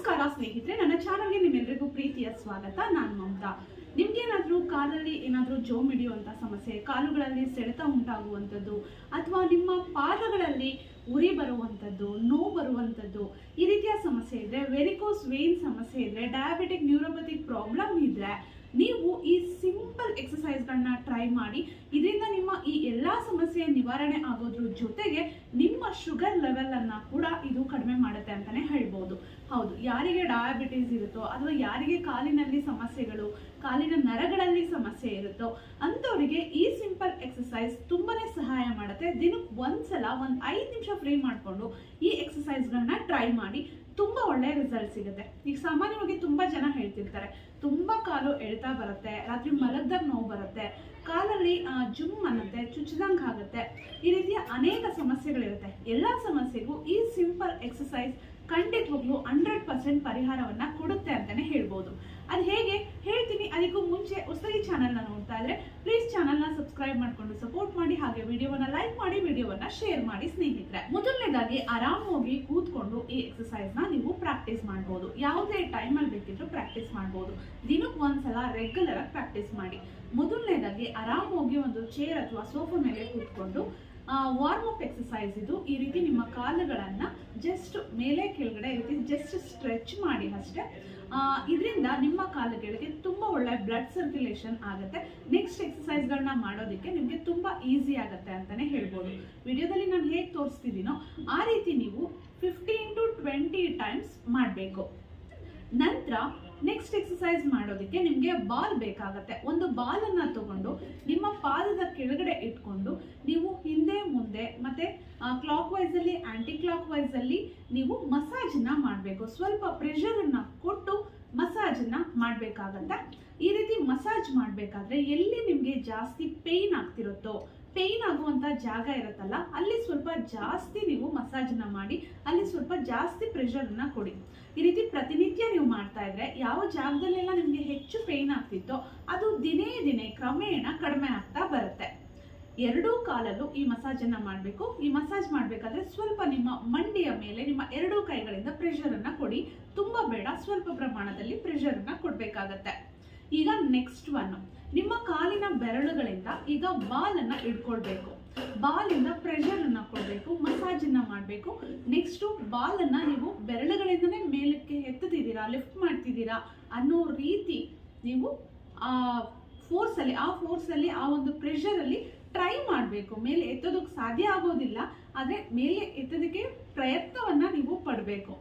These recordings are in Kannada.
ನಮಸ್ಕಾರ ಸ್ನೇಹಿತರೆ, ನನ್ನ ಚಾನಲ್ಗೆ ನಿಮ್ಮೆಲ್ಲರಿಗೂ ಪ್ರೀತಿಯ ಸ್ವಾಗತ. ನಾನು ಮಮತಾ. ನಿಮ್ಗೇನಾದರೂ ಕಾಲಲ್ಲಿ ಏನಾದರೂ ಜೋ ಹಿಡಿಯುವಂಥ ಸಮಸ್ಯೆ, ಕಾಲುಗಳಲ್ಲಿ ಸೆಳೆತ ಉಂಟಾಗುವಂಥದ್ದು, ಅಥವಾ ನಿಮ್ಮ ಪಾದಗಳಲ್ಲಿ ಉರಿ ಬರುವಂಥದ್ದು, ನೋವು ಬರುವಂಥದ್ದು ಈ ರೀತಿಯ ಸಮಸ್ಯೆ ಇದ್ರೆ ವೆರಿಕೋಸ್ ವೇನ್ ಸಮಸ್ಯೆ ಇದ್ರೆ ಡಯಾಬಿಟಿಕ್ ನ್ಯೂರೋಪತಿಕ್ ಪ್ರಾಬ್ಲಮ್ ಇದ್ರೆ ನೀವು ಈ ಸಿಂಪಲ್ ಎಕ್ಸಸೈಸ್ಗಳನ್ನ ಟ್ರೈ ಮಾಡಿ, ಇದರಿಂದ ನಿಮ್ಮ ಈ ಎಲ್ಲ ಸಮಸ್ಯೆ ನಿವಾರಣೆ ಆಗೋದ್ರ ಜೊತೆಗೆ ನಿಮ್ಮ ಶುಗರ್ ಲೆವೆಲ್ ಅನ್ನ ಕೂಡ ಇದು ಕಡಿಮೆ ಮಾಡುತ್ತೆ ಅಂತಾನೆ ಹೇಳ್ಬೋದು. ಹೌದು, ಯಾರಿಗೆ ಡಯಾಬಿಟೀಸ್ ಇರುತ್ತೋ ಅಥವಾ ಯಾರಿಗೆ ಕಾಲಿನಲ್ಲಿ ಸಮಸ್ಯೆಗಳು, ಕಾಲಿನ ನರಗಳಲ್ಲಿ ಸಮಸ್ಯೆ ಇರುತ್ತೋ ಅಂಥವರಿಗೆ ಈ ಸಿಂಪಲ್ ಎಕ್ಸಸೈಸ್ ತುಂಬಾನೇ ಸಹಾಯ ಮಾಡುತ್ತೆ. ದಿನಕ್ಕೆ ಒಂದ್ಸಲ ಒಂದು ಐದು ನಿಮಿಷ ಫ್ರೀ ಮಾಡಿಕೊಂಡು ಈ ಎಕ್ಸಸೈಸ್ಗಳನ್ನ ಟ್ರೈ ಮಾಡಿ ತುಂಬಾ ಒಳ್ಳೆ ರಿಸಲ್ಟ್ ಸಿಗುತ್ತೆ. ಈಗ ಸಾಮಾನ್ಯವಾಗಿ ತುಂಬಾ ಜನ ಹೇಳ್ತಿರ್ತಾರೆ, ತುಂಬಾ ಕಾಲು ಎಳ್ತಾ ಬರುತ್ತೆ, ರಾತ್ರಿ ಮಲಗ್ದಾಗ ನೋವು ಬರುತ್ತೆ, ಕಾಲಲ್ಲಿ ಜುಮ್ ಅನ್ನತ್ತೆ, ಚುಚ್ಚಿದಂಗೆ ಆಗುತ್ತೆ, ಈ ರೀತಿಯ ಅನೇಕ ಸಮಸ್ಯೆಗಳಿರುತ್ತೆ. ಎಲ್ಲ ಸಮಸ್ಯೆಗೂ ಈ ಸಿಂಪಲ್ ಎಕ್ಸಸೈಸ್ ಖಂಡಿತವಾಗ್ಲೂ ಹಂಡ್ರೆಡ್ ಪರ್ಸೆಂಟ್ ಪರಿಹಾರವನ್ನ ಕೊಡುತ್ತೆ ಅಂತಾನೆ ಹೇಳ್ಬೋದು. ಅದು ಹೇಗೆ ಹೇಳ್ತೀನಿ, ಅದಕ್ಕೂ ಮುಂಚೆ ಹೊಸದಾಗಿ ಚಾನಲ್ನ ನೋಡ್ತಾ ಇದ್ರೆ ಚಾನಲ್ನ ಸಬ್ಸ್ಕ್ರೈಬ್ ಮಾಡ್ಕೊಂಡು ಸಪೋರ್ಟ್ ಮಾಡಿ ಹಾಗೆ ವಿಡಿಯೋವನ್ನ ಲೈಕ್ ಮಾಡಿ ವಿಡಿಯೋವನ್ನ ಶೇರ್ ಮಾಡಿ ಸ್ನೇಹಿತರೆ. ಮೊದಲನೇದಾಗಿ ಆರಾಮಾಗಿ ಕೂತ್ಕೊಂಡು ಈ ಎಕ್ಸಸೈಸ್ ನೀವು ಪ್ರಾಕ್ಟೀಸ್ ಮಾಡ್ಬೋದು. ಯಾವುದೇ ಟೈಮಲ್ಲಿ ಬೇಕಿದ್ರು ಪ್ರಾಕ್ಟೀಸ್ ಮಾಡ್ಬೋದು. ದಿನಕ್ಕೆ ಒಂದ್ಸಲ ರೆಗ್ಯುಲರ್ ಆಗಿ ಪ್ರಾಕ್ಟೀಸ್ ಮಾಡಿ. ಮೊದಲನೇದಾಗಿ ಆರಾಮಾಗಿ ಒಂದು ಚೇರ್ ಅಥವಾ ಸೋಫಾ ಮೇಲೆ ಕೂತ್ಕೊಂಡು ವಾರ್ಮ್ ಅಪ್ ಎಕ್ಸಸೈಸ್ ಇದು ಈ ರೀತಿ ನಿಮ್ಮ ಕಾಲುಗಳನ್ನು ಜಸ್ಟ್ ಮೇಲೆ ಕೆಳಗಡೆ ಈ ರೀತಿ ಜಸ್ಟ್ ಸ್ಟ್ರೆಚ್ ಮಾಡಿ ಅಷ್ಟೇ. ಇದರಿಂದ ನಿಮ್ಮ ಕಾಲುಗಳಿಗೆ ತುಂಬ ಒಳ್ಳೆ ಬ್ಲಡ್ ಸರ್ಕ್ಯುಲೇಷನ್ ಆಗುತ್ತೆ. ನೆಕ್ಸ್ಟ್ ಎಕ್ಸಸೈಸ್ಗಳನ್ನ ಮಾಡೋದಕ್ಕೆ ನಿಮಗೆ ತುಂಬ ಈಸಿ ಆಗುತ್ತೆ ಅಂತಲೇ ಹೇಳ್ಬೋದು. ವಿಡಿಯೋದಲ್ಲಿ ನಾನು ಹೇಗೆ ತೋರಿಸ್ತಿದ್ದೀನೋ ಆ ರೀತಿ ನೀವು ಫಿಫ್ಟೀನ್ ಟು ಟ್ವೆಂಟಿ ಟೈಮ್ಸ್ ಮಾಡಬೇಕು. ನಂತರ ನೆಕ್ಸ್ಟ್ ಎಕ್ಸಸೈಸ್ ಮಾಡೋದಕ್ಕೆ ನಿಮಗೆ ಬಾಲ್ ಬೇಕಾಗತ್ತೆ. ಒಂದು ಬಾಲನ್ನು ತಗೊಂಡು ನಿಮ್ಮ ಪಾದದ ಕೆಳಗಡೆ ಇಟ್ಕೊಂಡು ನೀವು ಮುಂದೆ, ಮತ್ತೆ ಕ್ಲಾಕ್ ವೈಸ್ ಅಲ್ಲಿ ಆಂಟಿ ಕ್ಲಾಕ್ ವೈಸ್ ಅಲ್ಲಿ ನೀವು ಮಸಾಜ್ನ ಮಾಡಬೇಕು. ಸ್ವಲ್ಪ ಪ್ರೆಷರ್ ಅನ್ನ ಕೊಟ್ಟು ಮಸಾಜ್ ಮಸಾಜನ್ನ ಮಾಡ್ಬೇಕಾಗತ್ತೆ. ಈ ರೀತಿ ಮಸಾಜ್ ಮಾಡಬೇಕಾದ್ರೆ ಎಲ್ಲಿ ನಿಮಗೆ ಜಾಸ್ತಿ ಪೇಯ್ನ್ ಆಗ್ತಿರುತ್ತೋ ಪೇಯ್ನ್ ಆಗುವಂತ ಜಾಗ ಇರುತ್ತಲ್ಲ, ಅಲ್ಲಿ ಸ್ವಲ್ಪ ಜಾಸ್ತಿ ನೀವು ಮಸಾಜನ್ನ ಮಾಡಿ, ಅಲ್ಲಿ ಸ್ವಲ್ಪ ಜಾಸ್ತಿ ಪ್ರೆಷರ್ ಅನ್ನ ಕೊಡಿ. ಈ ರೀತಿ ಪ್ರತಿನಿತ್ಯ ನೀವು ಮಾಡ್ತಾ ಇದ್ರೆ ಯಾವ ಜಾಗದಲ್ಲೆಲ್ಲ ನಿಮ್ಗೆ ಹೆಚ್ಚು ಪೇಯ್ನ್ ಆಗ್ತಿತ್ತೋ, ಅದು ದಿನೇ ದಿನೇ ಕ್ರಮೇಣ ಕಡಿಮೆ ಆಗ್ತಾ ಬರುತ್ತೆ ಎರಡೂ ಕಾಲಲ್ಲೂ ಈ ಮಸಾಜ್ ಅನ್ನ ಮಾಡಬೇಕು. ಈ ಮಸಾಜ್ ಮಾಡಬೇಕಾದ್ರೆ ಸ್ವಲ್ಪ ನಿಮ್ಮ ಮಂಡಿಯ ಮೇಲೆ ನಿಮ್ಮ ಎರಡೂ ಕೈಗಳಿಂದ ಪ್ರೆಷರ್ ಅನ್ನ ಕೊಡಿ. ತುಂಬಾ ಬೇಡ, ಸ್ವಲ್ಪ ಪ್ರಮಾಣದಲ್ಲಿ ಪ್ರೆಷರ್ ಅನ್ನ ಕೊಡ್ಬೇಕಾಗತ್ತೆ. ಈಗ ನೆಕ್ಸ್ಟ್ ಒನ್ ನಿಮ್ಮ ಕಾಲಿನ ಬೆರಳುಗಳಿಂದ ಈಗ ಬಾಲ್ ಅನ್ನ ಇಡ್ಕೊಳ್ಬೇಕು ಬಾಲಿಂದ ಪ್ರೆಷರ್ ಅನ್ನ ಕೊಡಬೇಕು ಮಸಾಜ್ ಅನ್ನ ಮಾಡಬೇಕು. ನೆಕ್ಸ್ಟ್ ಬಾಲ್ ಅನ್ನ ನೀವು ಬೆರಳುಗಳಿಂದನೇ ಮೇಲಕ್ಕೆ ಎತ್ತುತ್ತಿದ್ದೀರಾ ಲಿಫ್ಟ್ ಮಾಡ್ತಿದ್ದೀರಾ ಅನ್ನೋ ರೀತಿ ನೀವು ಆ ಫೋರ್ಸ್ ಅಲ್ಲಿ, ಆ ಫೋರ್ಸ್ ಅಲ್ಲಿ, ಆ ಒಂದು ಪ್ರೆಷರ್ ಅಲ್ಲಿ ಟ್ರೈ ಮಾಡಬೇಕು. ಮೇಲೆ ಎತ್ತೋದಕ್ಕೆ ಸಾಧ್ಯ ಆಗೋದಿಲ್ಲ, ಆದರೆ ಮೇಲೆ ಎತ್ತೋದಕ್ಕೆ ಪ್ರಯತ್ನವನ್ನು ನೀವು ಪಡಬೇಕು.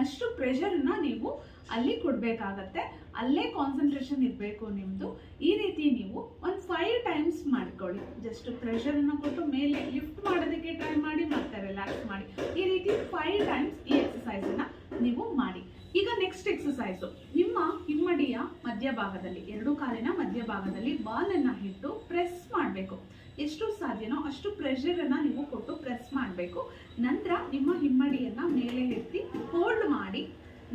ಅಷ್ಟು ಪ್ರೆಷರ್ನ ನೀವು ಅಲ್ಲಿ ಕೊಡಬೇಕಾಗತ್ತೆ. ಅಲ್ಲೇ ಕಾನ್ಸಂಟ್ರೇಷನ್ ಇರಬೇಕು ನಿಮ್ಮದು ಈ ರೀತಿ ನೀವು ಒಂದು ಫೈವ್ ಟೈಮ್ಸ್ ಮಾಡ್ಕೊಳ್ಳಿ. ಜಸ್ಟ್ ಪ್ರೆಷರನ್ನು ಕೊಟ್ಟು ಮೇಲೆ ಲಿಫ್ಟ್ ಮಾಡೋದಕ್ಕೆ ಟ್ರೈ ಮಾಡಿ, ಮತ್ತೆ ರಿಲ್ಯಾಕ್ಸ್ ಮಾಡಿ. ಈ ರೀತಿ ಫೈವ್ ಟೈಮ್ಸ್ ಈ ಎಕ್ಸಸೈಸನ್ನು ನೀವು ಮಾಡಿ. ಈಗ ನೆಕ್ಸ್ಟ್ ಎಕ್ಸಸೈಸು ನಿಮ್ಮ ಹಿಮ್ಮಡಿಯ ಮಧ್ಯಭಾಗದಲ್ಲಿ, ಎರಡು ಕಾಲಿನ ಮಧ್ಯಭಾಗದಲ್ಲಿ ಬಾಲನ್ನು ಇಟ್ಟು ಪ್ರೆಸ್ ಮಾಡಬೇಕು. ಎಷ್ಟು ಸಾಧ್ಯನೋ ಅಷ್ಟು ಪ್ರೆಷರನ್ನು ನೀವು ಕೊಟ್ಟು ಪ್ರೆಸ್ ಮಾಡಬೇಕು. ನಂತರ ನಿಮ್ಮ ಹಿಮ್ಮಡಿಯನ್ನ ಮೇಲೆ ಎತ್ತಿ ಹೋಲ್ಡ್ ಮಾಡಿ,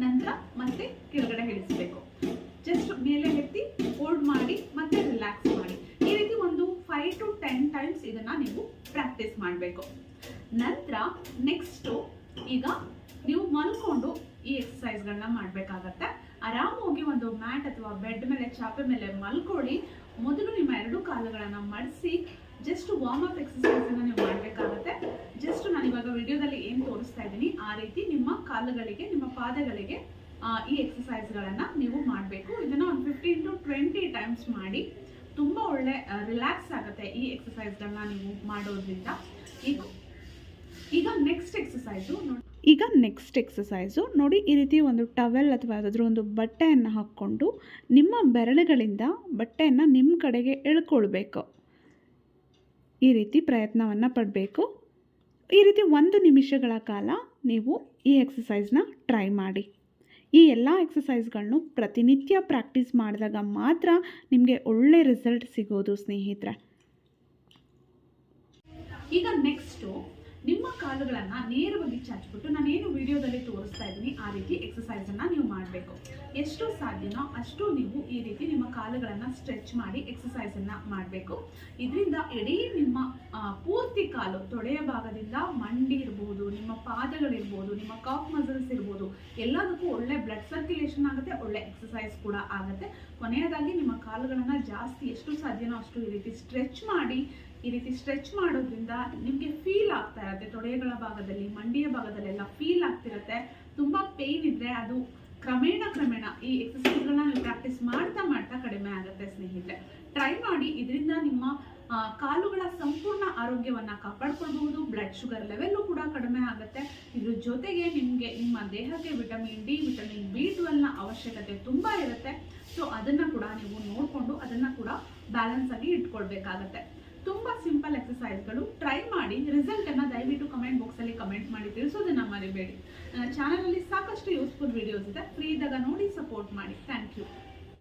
ನಂತರ ಮತ್ತೆ ಕೆಳಗಡೆ ಇಳಿಸಬೇಕು. ಜಸ್ಟ್ ಮೇಲೆ ಎತ್ತಿ ಹೋಲ್ಡ್ ಮಾಡಿ, ಮತ್ತೆ ರಿಲ್ಯಾಕ್ಸ್ ಮಾಡಿ. ಈ ರೀತಿ ಒಂದು ಫೈವ್ ಟು ಟೆನ್ ಟೈಮ್ಸ್ ಇದನ್ನ ನೀವು ಪ್ರಾಕ್ಟೀಸ್ ಮಾಡಬೇಕು. ನಂತರ ನೆಕ್ಸ್ಟು ಈಗ ನೀವು ಮಲ್ಕೊಂಡು ಈ ಎಕ್ಸಸೈಸ್ಗಳನ್ನ ಮಾಡಬೇಕಾಗತ್ತೆ. ಆರಾಮಾಗಿ ಒಂದು ಮ್ಯಾಟ್ ಅಥವಾ ಬೆಡ್ ಮೇಲೆ, ಚಾಪೆ ಮೇಲೆ ಮಲ್ಕೊಳ್ಳಿ. ಮೊದಲು ನಿಮ್ಮ ಎರಡು ಕಾಲುಗಳನ್ನು ಮಡಿಸಿ ಜಸ್ಟ್ ವಾರ್ಮ್ ಅಪ್ ಎಕ್ಸಸೈಸ್ ಅನ್ನ ನೀವು ಮಾಡಬೇಕಾಗುತ್ತೆ. ಜಸ್ಟ್ ನಾನು ಇವಾಗ ವಿಡಿಯೋದಲ್ಲಿ ಏನು ತೋರಿಸ್ತಾ ಇದ್ದೀನಿ, ಆ ರೀತಿ ನಿಮ್ಮ ಕಾಲುಗಳಿಗೆ, ನಿಮ್ಮ ಪಾದಗಳಿಗೆ ಈ ಎಕ್ಸಸೈಸ್ಗಳನ್ನು ನೀವು ಮಾಡಬೇಕು. ಇದನ್ನು ಒಂದು ಫಿಫ್ಟೀನ್ ಟು ಟ್ವೆಂಟಿ ಟೈಮ್ಸ್ ಮಾಡಿ, ತುಂಬ ಒಳ್ಳೆ ರಿಲ್ಯಾಕ್ಸ್ ಆಗುತ್ತೆ ಈ ಎಕ್ಸಸೈಸ್ಗಳನ್ನ ನೀವು ಮಾಡೋದ್ರಿಂದ. ಈಗ ಈಗ ನೆಕ್ಸ್ಟ್ ಎಕ್ಸಸೈಸು ಈಗ ನೆಕ್ಸ್ಟ್ ಎಕ್ಸಸೈಸು ನೋಡಿ ಈ ರೀತಿ ಒಂದು ಟವೆಲ್ ಅಥವಾ ಯಾವುದಾದ್ರೂ ಒಂದು ಬಟ್ಟೆಯನ್ನು ಹಾಕ್ಕೊಂಡು ನಿಮ್ಮ ಬೆರಳುಗಳಿಂದ ಬಟ್ಟೆಯನ್ನು ನಿಮ್ಮ ಕಡೆಗೆ ಎಳ್ಕೊಳ್ಬೇಕು. ಈ ರೀತಿ ಪ್ರಯತ್ನವನ್ನು ಪಡಬೇಕು. ಈ ರೀತಿ ಒಂದು ನಿಮಿಷಗಳ ಕಾಲ ನೀವು ಈ ಎಕ್ಸಸೈಸ್ನ ಟ್ರೈ ಮಾಡಿ. ಈ ಎಲ್ಲ ಎಕ್ಸಸೈಸ್ಗಳನ್ನು ಪ್ರತಿನಿತ್ಯ ಪ್ರಾಕ್ಟೀಸ್ ಮಾಡಿದಾಗ ಮಾತ್ರ ನಿಮಗೆ ಒಳ್ಳೆ ರಿಸಲ್ಟ್ ಸಿಗೋದು ಸ್ನೇಹಿತರೆ. ಈಗ ನೆಕ್ಸ್ಟು ನಿಮ್ಮ ಕಾಲುಗಳನ್ನ ನೇರವಾಗಿ ಚಾಚ್ಬಿಟ್ಟು ನಾನೇನು ವಿಡಿಯೋದಲ್ಲಿ ತೋರಿಸ್ತಾ ಇದ್ದೀನಿ, ಆ ರೀತಿ ಎಕ್ಸಸೈಸ್ ಅನ್ನ ನೀವು ಮಾಡಬೇಕು. ಎಷ್ಟು ಸಾಧ್ಯನೋ ಅಷ್ಟು ನೀವು ಈ ರೀತಿ ನಿಮ್ಮ ಕಾಲುಗಳನ್ನು ಸ್ಟ್ರೆಚ್ ಮಾಡಿ ಎಕ್ಸಸೈಸ್ ಅನ್ನ ಮಾಡಬೇಕು. ಇದರಿಂದ ಇಡೀ ನಿಮ್ಮ ಪೂರ್ತಿ ಕಾಲು ತೊಡೆಯ ಭಾಗದಿಂದ ಮಂಡಿ ಇರ್ಬೋದು, ನಿಮ್ಮ ಪಾದಗಳಿರ್ಬೋದು ನಿಮ್ಮ ಕಾಫ್ ಮಸಲ್ಸ್ ಇರ್ಬೋದು, ಎಲ್ಲದಕ್ಕೂ ಒಳ್ಳೆ ಬ್ಲಡ್ ಸರ್ಕ್ಯುಲೇಷನ್ ಆಗುತ್ತೆ, ಒಳ್ಳೆ ಎಕ್ಸಸೈಸ್ ಕೂಡ ಆಗುತ್ತೆ. ಕೊನೆಯದಾಗಿ ನಿಮ್ಮ ಕಾಲುಗಳನ್ನು ಜಾಸ್ತಿ ಎಷ್ಟು ಸಾಧ್ಯನೋ ಅಷ್ಟು ಈ ರೀತಿ ಸ್ಟ್ರೆಚ್ ಮಾಡಿ, ಈ ರೀತಿ ಸ್ಟ್ರೆಚ್ ಮಾಡೋದ್ರಿಂದ ನಿಮಗೆ ಫೀಲ್ ಆಗ್ತಾ ಇರುತ್ತೆ. ತೊಡೆಗಳ ಭಾಗದಲ್ಲಿ, ಮಂಡಿಯ ಭಾಗದಲ್ಲೆಲ್ಲ ಫೀಲ್ ಆಗ್ತಿರುತ್ತೆ. ತುಂಬ ಪೇಯ್ನ್ ಇದ್ರೆ ಅದು ಕ್ರಮೇಣ ಕ್ರಮೇಣ ಈ ಎಕ್ಸಸೈಸ್ಗಳನ್ನ ನೀವು ಪ್ರಾಕ್ಟೀಸ್ ಮಾಡ್ತಾ ಮಾಡ್ತಾ ಕಡಿಮೆ ಆಗುತ್ತೆ ಸ್ನೇಹಿತರೆ. ಟ್ರೈ ಮಾಡಿ ಇದರಿಂದ ನಿಮ್ಮ ಕಾಲುಗಳ ಸಂಪೂರ್ಣ ಆರೋಗ್ಯವನ್ನು ಕಾಪಾಡ್ಕೊಳ್ಬಹುದು ಬ್ಲಡ್ ಶುಗರ್ ಲೆವೆಲ್ಲು ಕೂಡ ಕಡಿಮೆ ಆಗುತ್ತೆ. ಇದ್ರ ಜೊತೆಗೆ ನಿಮಗೆ, ನಿಮ್ಮ ದೇಹಕ್ಕೆ ವಿಟಮಿನ್ ಡಿ ವಿಟಮಿನ್ ಬಿ ಟ್ವೆಲ್ನ ಅವಶ್ಯಕತೆ ತುಂಬ ಇರುತ್ತೆ. ಸೊ ಅದನ್ನ ಕೂಡ ನೀವು ನೋಡಿಕೊಂಡು ಅದನ್ನ ಕೂಡ ಬ್ಯಾಲೆನ್ಸ್ ಆಗಿ ಇಟ್ಕೊಳ್ಬೇಕಾಗತ್ತೆ. ತುಂಬಾ ಸಿಂಪಲ್ ಟ್ರೈ ಮಾಡಿ ರಿಸಲ್ಟ್ ಅನ್ನ ದಯವಿಟ್ಟು ಕಮೆಂಟ್ ಬಾಕ್ಸ್ ಅಲ್ಲಿ ಕಮೆಂಟ್ ಮಾಡಿ ತಿಳಿಸೋದನ್ನ ಮರಿಬೇಡಿ. ನನ್ನ ಚಾನಲ್ ಅಲ್ಲಿ ಸಾಕಷ್ಟು ಯೂಸ್ಫುಲ್ ವಿಡಿಯೋಸ್ ಇದೆ ಫ್ರೀ ಇದ್ದಾಗ ನೋಡಿ ಸಪೋರ್ಟ್ ಮಾಡಿ. Thank you